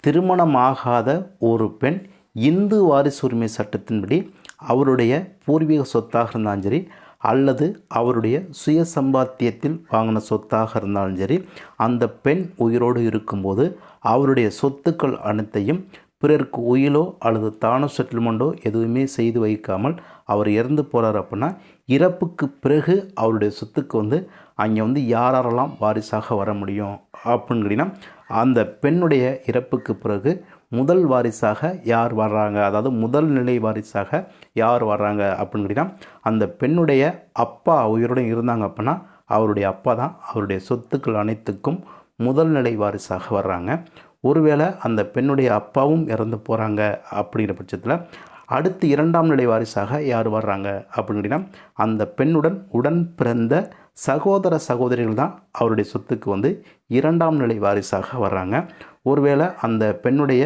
திருமணமாகாத ஒரு பெண் இந்து வாரிசு உரிமை சட்டத்தின்படி அவருடைய பூர்வீக சொத்தாக இருந்தாலும் சரி அல்லது அவருடைய சுய சம்பாத்தியத்தில் வாங்கின சொத்தாக இருந்தாலும் சரி அந்த பெண் உயிரோடு இருக்கும்போது அவருடைய சொத்துக்கள் அனைத்தையும் பிறருக்கு உயிலோ அல்லது தானோ செட்டில்மெண்ட்டோ எதுவுமே செய்து வைக்காமல் அவர் இறந்து போகிறார் அப்படின்னா இறப்புக்கு பிறகு அவருடைய சொத்துக்கு வந்து அங்கே வந்து யாரெல்லாம் வாரிசாக வர முடியும்? அப்படின்னு கேட்டிங்கன்னா அந்த பெண்ணுடைய இறப்புக்கு பிறகு முதல் வாரிசாக யார் வர்றாங்க? அதாவது முதல் நிலை வாரிசாக யார் வர்றாங்க அப்படின்னு கேட்டிங்கன்னா அந்த பெண்ணுடைய அப்பா உயிருடன் இருந்தாங்க அப்படின்னா அவருடைய அப்பா தான் அவருடைய சொத்துக்கள் அனைத்துக்கும் முதல் நிலை வாரிசாக வர்றாங்க. ஒருவேளை அந்த பெண்ணுடைய அப்பாவும் இறந்து போகிறாங்க அப்படிங்கிற பட்சத்தில் அடுத்து இரண்டாம் நிலை வாரிசாக யார் வர்றாங்க அப்படின்னு கேட்டிங்கன்னா அந்த பெண்ணுடன் உடன் பிறந்த சகோதர சகோதரிகள் தான் அவருடைய சொத்துக்கு வந்து இரண்டாம் நிலை வாரிசாக வர்றாங்க. ஒருவேளை அந்த பெண்ணுடைய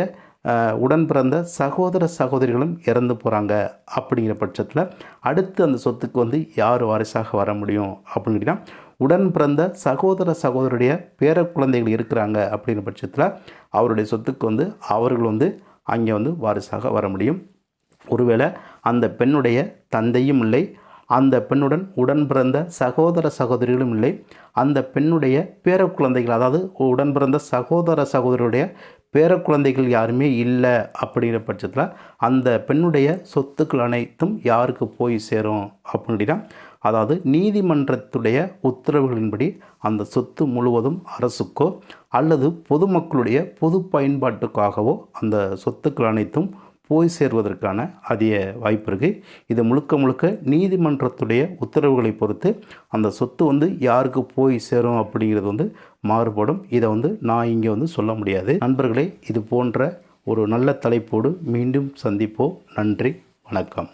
உடன் பிறந்த சகோதர சகோதரிகளும் இறந்து போகிறாங்க அப்படிங்கிற பட்சத்தில் அடுத்து அந்த சொத்துக்கு வந்து யார் வாரிசாக வர முடியும் அப்படின்னு கேட்டிங்கன்னா உடன் பிறந்த சகோதர சகோதரருடைய பேர குழந்தைகள் இருக்கிறாங்க அப்படிங்கிற பட்சத்தில் அவருடைய சொத்துக்கு வந்து அவர்கள் வந்து அங்கே வந்து வாரிசாக வர முடியும். ஒருவேளை அந்த பெண்ணுடைய தந்தையும் இல்லை அந்த பெண்ணுடன் உடன் பிறந்த சகோதர சகோதரிகளும் இல்லை. அந்த பெண்ணுடைய பேர குழந்தைகள் அதாவது உடன் பிறந்த சகோதர சகோதரியுடைய பேர குழந்தைகள் யாருமே இல்லை அப்படிங்கிற பட்சத்தில் அந்த பெண்ணுடைய சொத்துக்கள் அனைத்தும் யாருக்கு போய் சேரும் அப்படின்னா அதாவது நீதிமன்றத்துடைய உத்தரவுகளின்படி அந்த சொத்து முழுவதும் அரசுக்கோ அல்லது பொதுமக்களுடைய பொது பயன்பாட்டுக்காகவோ அந்த சொத்துக்கள் அனைத்தும் போய் சேர்வதற்கான அதிக வாய்ப்பு இருக்குது இது முழுக்க முழுக்க நீதிமன்றத்துடைய உத்தரவுகளை பொறுத்து அந்த சொத்து வந்து யாருக்கு போய் சேரும் அப்படிங்கிறது வந்து மாறுபடும். இதை வந்து நான் இங்கே வந்து சொல்ல முடியாது. நண்பர்களே இது போன்ற ஒரு நல்ல தலைப்போடு மீண்டும் சந்திப்போம். நன்றி வணக்கம்.